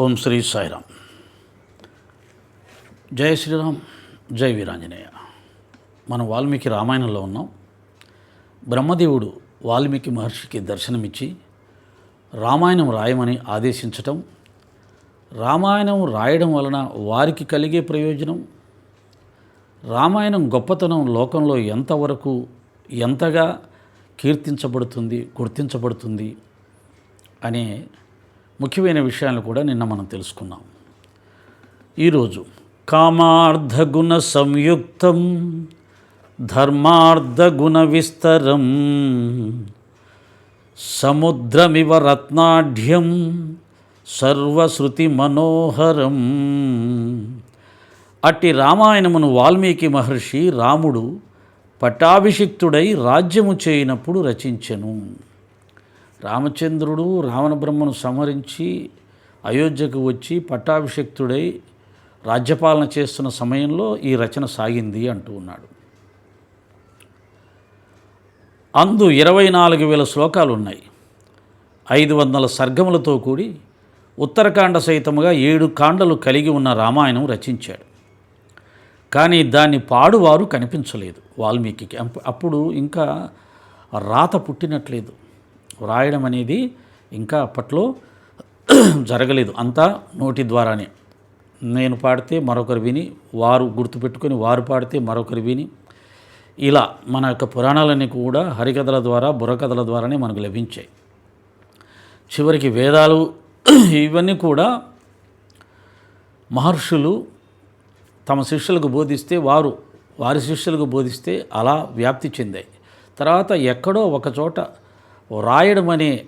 ఓం శ్రీ సాయిరామ్. జయ శ్రీరామ్ జై వీరాంజనేయ. మనం వాల్మీకి రామాయణంలో ఉన్నాం. బ్రహ్మదేవుడు వాల్మీకి మహర్షికి దర్శనమిచ్చి రామాయణం రాయమని ఆదేశించటం రామాయణం రాయడం వలన వారికి కలిగే ప్రయోజనం రామాయణం గొప్పతనం లోకంలో ఎంతవరకు ఎంతగా కీర్తించబడుతుంది గుర్తించబడుతుంది అనే ముఖ్యమైన విషయాలు కూడా నిన్న మనం తెలుసుకున్నాం. ఈరోజు కామార్థగుణ సంయుక్తం ధర్మార్థగుణ విస్తరం సముద్రమివ రత్నాఢ్యం సర్వశ్రుతి మనోహరం అట్టి రామాయణమును వాల్మీకి మహర్షి రాముడు పట్టాభిషిక్తుడై రాజ్యము చేయనప్పుడు రచించెను. రామచంద్రుడు రావణ బ్రహ్మను సంహరించి అయోధ్యకు వచ్చి పట్టాభిషిక్తుడై రాజ్యపాలన చేస్తున్న సమయంలో ఈ రచన సాగింది అంటూ ఉన్నాడు. అందు ఇరవై నాలుగు వేల శ్లోకాలు ఉన్నాయి ఐదు వందల సర్గములతో కూడి ఉత్తరకాండ సహితముగా ఏడు కాండలు కలిగి ఉన్న రామాయణం రచించాడు. కానీ దాన్ని పాడువారు కనిపించలేదు. వాల్మీకి అప్పుడు ఇంకా రాత పుట్టినట్లేదు. వ్రాయడం అనేది ఇంకా అప్పట్లో జరగలేదు. అంతా నోటి ద్వారానే. నేను పాడితే మరొకరు విని వారు గుర్తుపెట్టుకొని వారు పాడితే మరొకరు విని ఇలా మన యొక్క పురాణాలన్నీ కూడా హరికథల ద్వారా బుర్రకథల ద్వారానే మనకు లభించాయి. చివరికి వేదాలు ఇవన్నీ కూడా మహర్షులు తమ శిష్యులకు బోధిస్తే వారు వారి శిష్యులకు బోధిస్తే అలా వ్యాప్తి చెందాయి. తర్వాత ఎక్కడో ఒకచోట రాయడం అనే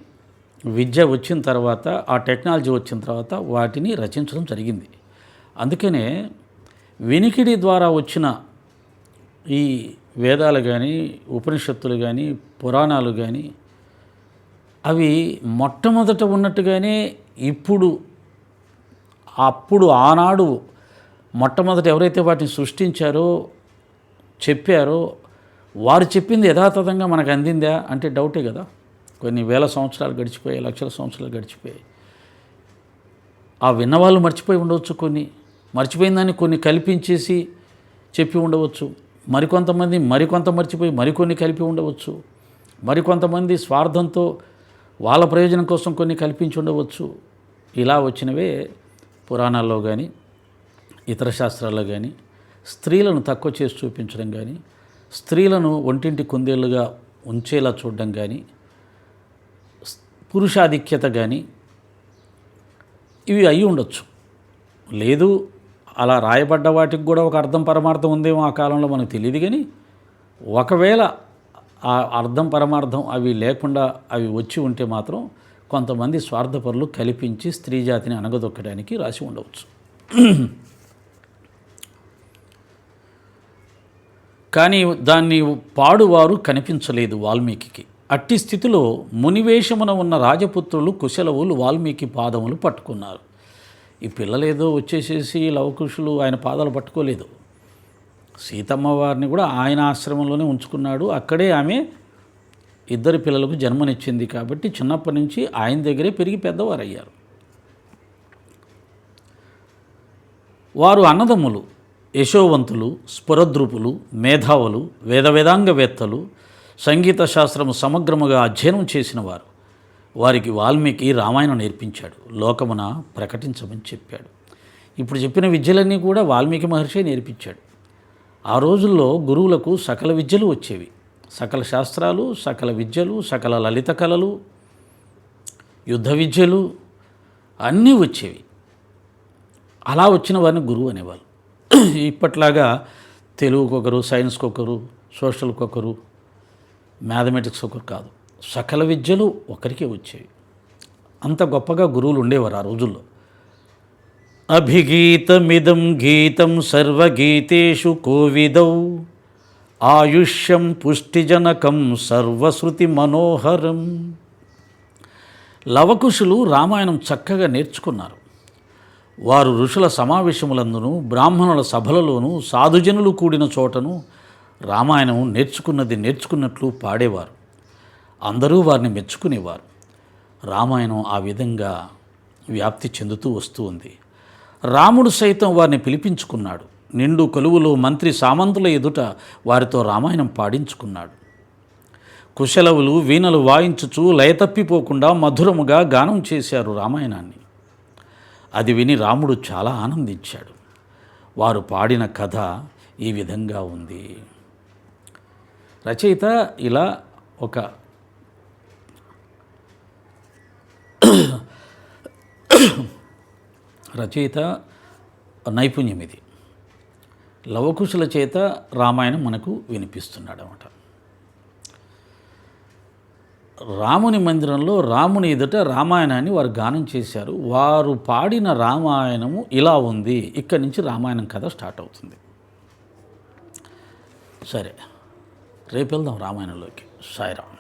విద్య వచ్చిన తర్వాత ఆ టెక్నాలజీ వచ్చిన తర్వాత వాటిని రచించడం జరిగింది. అందుకనే వినికిడి ద్వారా వచ్చిన ఈ వేదాలు కానీ ఉపనిషత్తులు కానీ పురాణాలు కానీ అవి మొట్టమొదట ఉన్నట్టుగానే ఇప్పుడు అప్పుడు ఆనాడు మొట్టమొదట ఎవరైతే వాటిని సృష్టించారో చెప్పారో వారు చెప్పింది యథాతథంగా మనకు అందిందా అంటే డౌటే కదా. కొన్ని వేల సంవత్సరాలు గడిచిపోయాయి లక్షల సంవత్సరాలు గడిచిపోయాయి. ఆ విన్నవాళ్ళు మర్చిపోయి ఉండవచ్చు కొన్ని. మర్చిపోయిందని కొన్ని కల్పించేసి చెప్పి ఉండవచ్చు. మరికొంతమంది మరికొంత మర్చిపోయి మరికొన్ని కలిపి ఉండవచ్చు. మరికొంతమంది స్వార్థంతో వాళ్ళ ప్రయోజనం కోసం కొన్ని కల్పించి ఉండవచ్చు. ఇలా వచ్చినవే పురాణాల్లో కానీ ఇతర శాస్త్రాల్లో కానీ స్త్రీలను తక్కువ చేసి చూపించడం కానీ స్త్రీలను ఒంటింటి కుందేళ్ళుగా ఉంచేలా చూడడం కానీ పురుషాధిక్యత కానీ ఇవి అయి ఉండొచ్చు. లేదు అలా రాయబడ్డ వాటికి కూడా ఒక అర్థం పరమార్థం ఉందేమో ఆ కాలంలో మనకు తెలియదు కానీ ఒకవేళ ఆ అర్థం పరమార్థం అవి లేకుండా అవి వచ్చి ఉంటే మాత్రం కొంతమంది స్వార్థపరులు కల్పించి స్త్రీ జాతిని అనగదొక్కడానికి రాసి ఉండవచ్చు. కానీ దాన్ని పాడువారు కనిపించలేదు వాల్మీకి అట్టి స్థితిలో మునివేషమున ఉన్న రాజపుత్రులు కుశలవులు వాల్మీకి పాదములు పట్టుకున్నారు. ఈ పిల్లలేదో వచ్చేసేసి లవకుశులు ఆయన పాదాలు పట్టుకోలేదు. సీతమ్మ వారిని కూడా ఆయన ఆశ్రమంలోనే ఉంచుకున్నాడు. అక్కడే ఆమె ఇద్దరు పిల్లలకు జన్మనిచ్చింది కాబట్టి చిన్నప్పటి నుంచి ఆయన దగ్గరే పెరిగి పెద్దవారు అయ్యారు వారు అన్నదమ్ములు యశోవంతులు స్ఫురద్రుపులు మేధావులు వేద వేదాంగవేత్తలు సంగీత శాస్త్రము సమగ్రముగా అధ్యయనం చేసిన వారు. వారికి వాల్మీకి రామాయణం నేర్పించాడు. లోకమున ప్రకటించమని చెప్పాడు. ఇప్పుడు చెప్పిన విద్యలన్నీ కూడా వాల్మీకి మహర్షి నేర్పించాడు. ఆ రోజుల్లో గురువులకు సకల విద్యలు వచ్చేవి. సకల శాస్త్రాలు సకల విద్యలు సకల లలిత కళలు యుద్ధ విద్యలు అన్నీ వచ్చేవి. అలా వచ్చిన వారిని గురువు అనేవాళ్ళు. ఇప్పట్లాగా తెలుగుకొకరు సైన్స్కి ఒకరు సోషల్కి ఒకరు మ్యాథమెటిక్స్ ఒకరు కాదు. సకల విద్యలు ఒకరికే వచ్చేవి. అంత గొప్పగా గురువులు ఉండేవారు ఆ రోజుల్లో. అభిగీతమిదం గీతం సర్వగీతేషు కోవిదౌ. ఆయుష్యం పుష్టిజనకం సర్వశ్రుతి మనోహరం. లవకుశులు రామాయణం చక్కగా నేర్చుకున్నారు. వారు ఋషుల సమావేశములందును బ్రాహ్మణుల సభలలోనూ సాధుజనులు కూడిన చోటను రామాయణం నేర్చుకున్నది నేర్చుకున్నట్లు పాడేవారు. అందరూ వారిని మెచ్చుకునేవారు. రామాయణం ఆ విధంగా వ్యాప్తి చెందుతూ వస్తూ ఉంది. రాముడు సైతం వారిని పిలిపించుకున్నాడు. నిండు కొలువులో మంత్రి సామంతుల ఎదుట వారితో రామాయణం పాడించుకున్నాడు. కుశలవులు వీణలు వాయించుచు లయతప్పిపోకుండా మధురముగా గానం చేశారు రామాయణాన్ని. అది విని రాముడు చాలా ఆనందించాడు. వారు పాడిన కథ ఈ విధంగా ఉంది. రచయిత ఇలా ఒక రచయిత నైపుణ్యం ఇది. లవకుశుల చేత రామాయణం మనకు వినిపిస్తున్నాడు అనమాట రాముని మందిరంలో రాముని ఎదుట రామాయణాన్ని వారు గానం చేశారు. వారు పాడిన రామాయణము ఇలా ఉంది. ఇక్కడి నుంచి రామాయణం కథ స్టార్ట్ అవుతుంది. సరే. రేపు వెళ్దాం రామాయణంలోకి. సాయిరామ్.